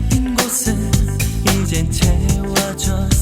빈 곳은 이젠 채워졌으니